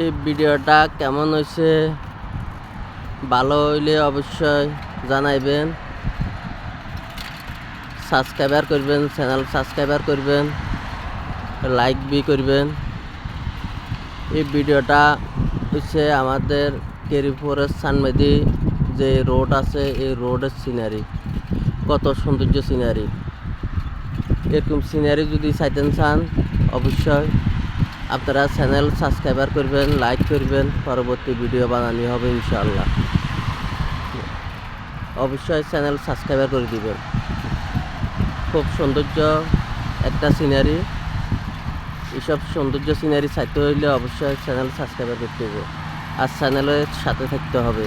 এই ভিডিওটা কেমন হয়েছে? ভালো হইলে অবশ্যই জানাইবেন। সাবস্ক্রাইবার করবেন, চ্যানেল সাবস্ক্রাইবার করবেন, লাইক বি করবেন। এই ভিডিওটা হচ্ছে আমাদের কেরিপুরের সানমেদি যে রোড আছে, এই রোডের সিনারি। কত সৌন্দর্য সিনারি। এরকম সিনারি যদি চাইতেন চান, অবশ্যই আপনারা চ্যানেল সাবস্ক্রাইবার করবেন লাইক করবেন, পরবর্তী ভিডিও বানানি হবে ইনশাআল্লাহ। অবশ্যই চ্যানেল সাবস্ক্রাইবার করে দিবেন। খুব সৌন্দর্য একটা সিনারি এইসব সৌন্দর্য সিনারি চাইতে হইলে অবশ্যই চ্যানেল সাবস্ক্রাইবার করতে হবে। আর চ্যানেলের সাথে থাকতে হবে।